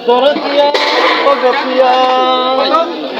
দরদিয়া ও গপিয়া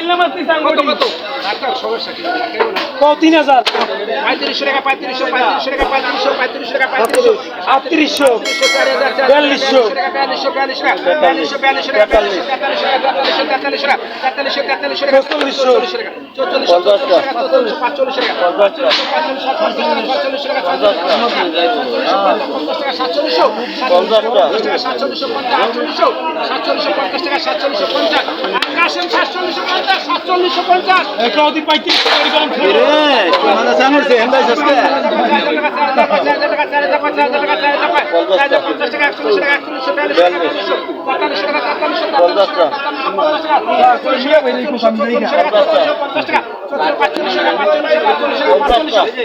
বিয়াল্লিশশো নাম্বার বিয়াল্লিশশো বিয়াল্লিশশো কত কত তেতাল্লিশশো সমস্যা কি চৌচল্লিশশো। চৌচল্লিশশো চৌচল্লিশশো টাকা চৌচল্লিশশো পাঁচচল্লিশশো টাকা পাঁচচল্লিশশো পাঁচচল্লিশশো টাকা পঞ্চাশ টাকা সাতচল্লিশশো পঞ্চাশ টাকা সাতচল্লিশশো পঞ্চাশ আটচল্লিশশো সাতচল্লিশশো পঞ্চাশ টাকা সাতচল্লিশশো পঞ্চাশ আকাশের সাতচল্লিশশো পঞ্চাশ সাতচল্লিশশো পঞ্চাশ কদি পাইতিরিশ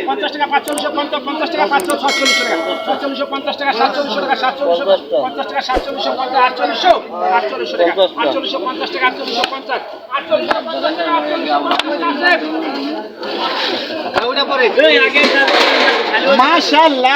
পঞ্চাশ টাকা পাঁচচল্লিশ পঞ্চাশ টাকা পাঁচশো ছচল্লিশ টাকা ছচল্লিশশো পঞ্চাশ টাকা সাতচল্লিশশো টাকা সাতচল্লিশশো পঞ্চাশ টাকা সাতচল্লিশশো পঞ্চাশ আটচল্লিশশো আটচল্লিশশো টাকা আটচল্লিশশো পঞ্চাশ টাকা আটচল্লিশশো পঞ্চাশ আটচল্লিশশো পঞ্চাশ টাকা আটচল্লিশশো পঞ্চাশ মাশাল্লাহ